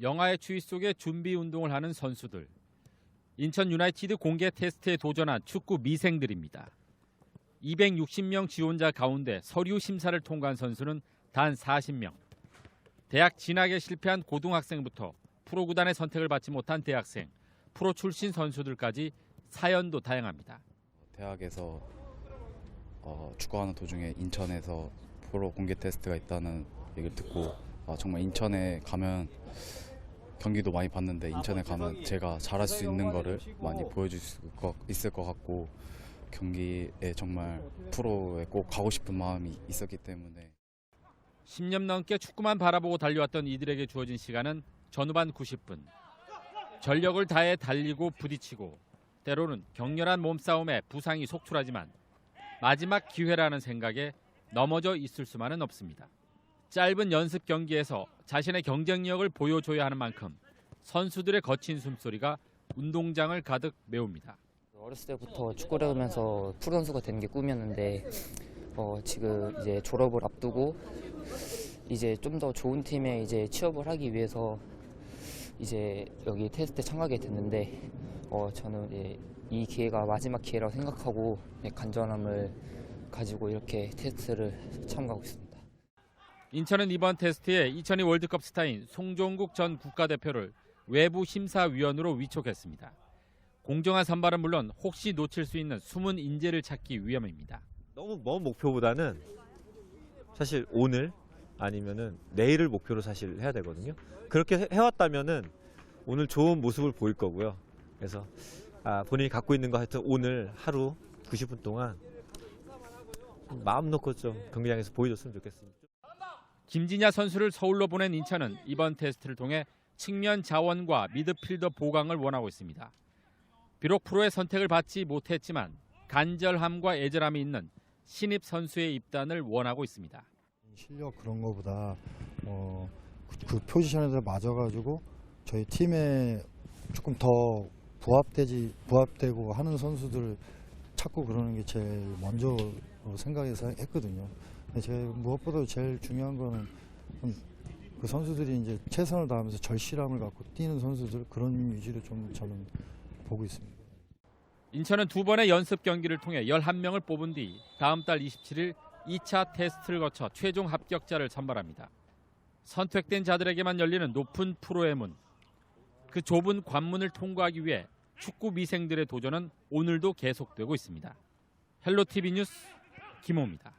영하의 추위 속에 준비 운동을 하는 선수들. 인천 유나이티드 공개 테스트에 도전한 축구 미생들입니다. 260명 지원자 가운데 서류 심사를 통과한 선수는 단 40명. 대학 진학에 실패한 고등학생부터 프로 구단의 선택을 받지 못한 대학생, 프로 출신 선수들까지 사연도 다양합니다. 대학에서 어, 축구하는 도중에 인천에서 프로 공개 테스트가 있다는 얘기를 듣고 아, 정말 인천에 가면 경기도 많이 봤는데 인천에 가면 제가 잘할 수 있는 거를 많이 보여줄 수 거- 있을 것 같고 경기에 정말 프로에 꼭 가고 싶은 마음이 있었기 때문에 10년 넘게 축구만 바라보고 달려왔던 이들에게 주어진 시간은 전후반 90분. 전력을 다해 달리고 부딪히고 때로는 격렬한 몸싸움에 부상이 속출하지만 마지막 기회라는 생각에 넘어져 있을 수만은 없습니다. 짧은 연습 경기에서 자신의 경쟁력을 보여줘야 하는 만큼 선수들의 거친 숨소리가 운동장을 가득 메웁니다. 어렸을 때부터 축구를 하면서 프로 선수가 되는 게 꿈이었는데 어, 지금 이제 졸업을 앞두고 이제 좀 더 좋은 팀에 이제 취업을 하기 위해서 이제 여기 테스트 참가하게 됐는데 어, 저는 이제 이 기회가 마지막 기회라고 생각하고 네, 간절함을 가지고 이렇게 테스트를 참가하고 있습니다. 인천은 이번 테스트에 2002 월드컵 스타인 송종국 전 국가대표를 외부 심사위원으로 위촉했습니다. 공정한 선발은 물론 혹시 놓칠 수 있는 숨은 인재를 찾기 위함입니다. 너무 먼 목표보다는 사실 오늘 아니면은 내일을 목표로 사실 해야 되거든요. 그렇게 해- 해왔다면은 오늘 좋은 모습을 보일 거고요. 그래서 아, 본인이 갖고 있는 거 하여튼 오늘 하루 90분 동안 마음 놓고 좀 경기장에서 보여줬으면 좋겠습니다. 김진야 선수를 서울로 보낸 인천은 이번 테스트를 통해 측면 자원과 미드필더 보강을 원하고 있습니다. 비록 프로의 선택을 받지 못했지만 간절함과 애절함이 있는 신입 선수의 입단을 원하고 있습니다. 실력 그런 거보다 어, 그, 그 포지션에서 맞아가지고 저희 팀에 조금 더 부합되지 부합되고 하는 선수들을 찾고 그러는 게 제일 먼저 생각해서 했거든요. 제가 무엇보다 제일 중요한 거는 좀그 선수들이 이제 최선을 다하면서 절실함을 갖고 뛰는 선수들 그런 위주로 좀 저는 보고 있습니다. 인천은 두 번의 연습 경기를 통해 11명을 뽑은 뒤 다음 달 27일 2차 테스트를 거쳐 최종 합격자를 선발합니다. 선택된 자들에게만 열리는 높은 프로의 문. 그 좁은 관문을 통과하기 위해 축구 미생들의 도전은 오늘도 계속되고 있습니다. 헬로티비 뉴스 김호입니다.